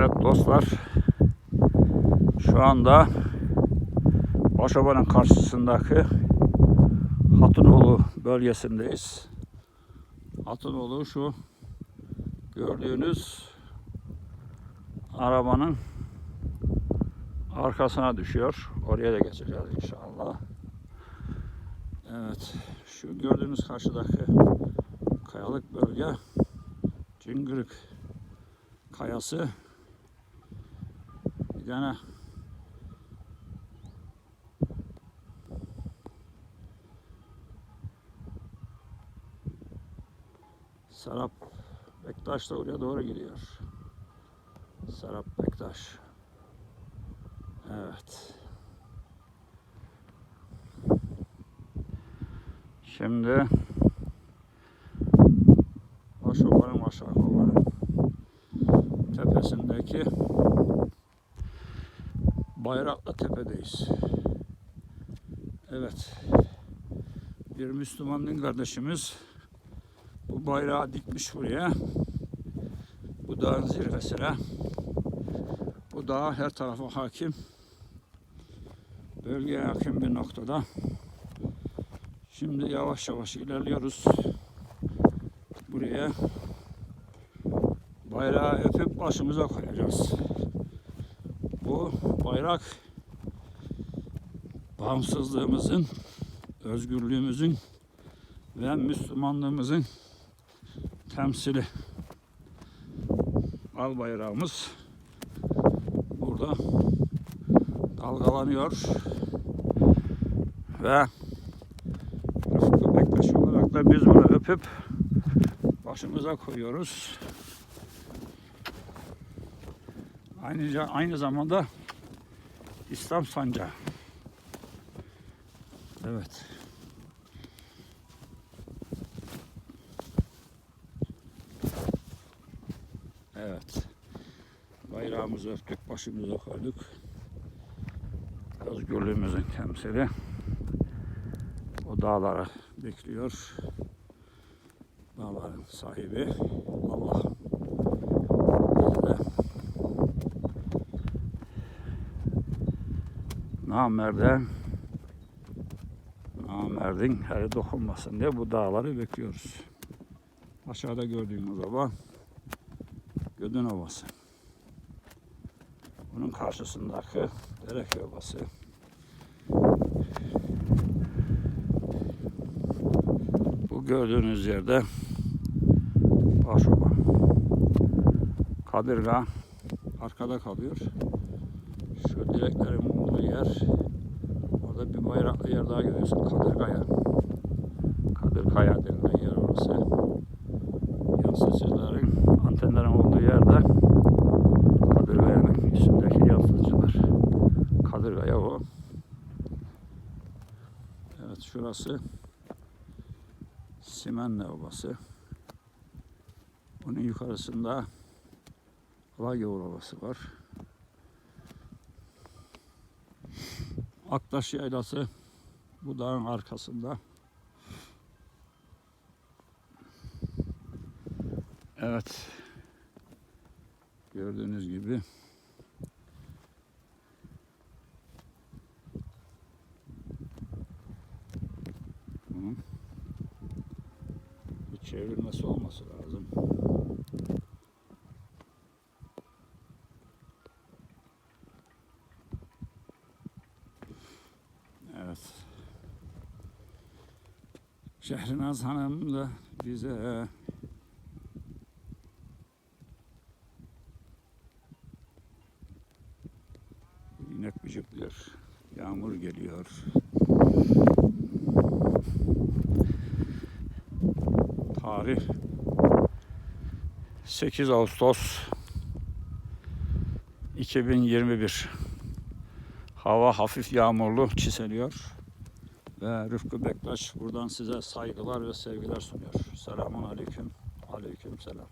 Evet dostlar. Şu anda Başoba'nın karşısındaki Hatınoğlu bölgesindeyiz. Hatınoğlu şu gördüğünüz arabanın arkasına düşüyor. Oraya da geçeceğiz inşallah. Evet. Şu gördüğünüz karşıdaki kayalık bölge Cıngırık kayası tane Serap Bektaş da oraya doğru gidiyor. Serap Bektaş. Evet. Şimdi Başobanın aşağı kovanın tepesindeki Bayraklı Tepe'deyiz. Evet. Bir Müslüman kardeşimiz bu bayrağı dikmiş buraya. Bu dağın zirvesine. Bu dağ her tarafa hakim. Bölgeye yakın bir noktada. Şimdi yavaş yavaş ilerliyoruz. Buraya bayrağı öpüp başımıza koyacağız. Bu bayrak bağımsızlığımızın, özgürlüğümüzün ve Müslümanlığımızın temsili. Al bayrağımız burada dalgalanıyor ve Rıfkı Bektaş olarak da biz bunu öpüp başımıza koyuyoruz. Ayrıca aynı zamanda İslam sancağı. Evet. Evet. Bayrağımızı örttük, başımıza koyduk. Özgürlüğümüzün temsili. O dağlara bekliyor. Dağların sahibi Allah. Biz de namerde namerdin her dokunmasın diye bu dağları bekliyoruz. Aşağıda gördüğünüz ova Gödün Ovası. Bunun karşısındaki Derek Ovası. Bu gördüğünüz yerde Başoba. Kadırga arkada kalıyor. Şu direklerin olduğu yer orada bir bayraklı yer daha görüyorsun. Kadırgaya. Kadırkaya denilen yer orası. Yansıtıcıların antenlerin olduğu yerde Kadırgaya'nın üstündeki yansıtıcılar. Kadırgaya o. Evet şurası Simenle Ovası. Onun yukarısında Alagavur Ovası var. Aktaş Yaylası bu dağın arkasında. Evet. Gördüğünüz gibi çevrilmesi olması lazım. Evet. Şehrinaz Hanım da bize inek bıcıklıyor. Yağmur geliyor. Tarih 8 Ağustos 2021 Hava hafif yağmurlu çiseliyor. Ve Rıfkı Bektaş buradan size saygılar ve sevgiler sunuyor. Selamun Aleyküm. Aleyküm selam.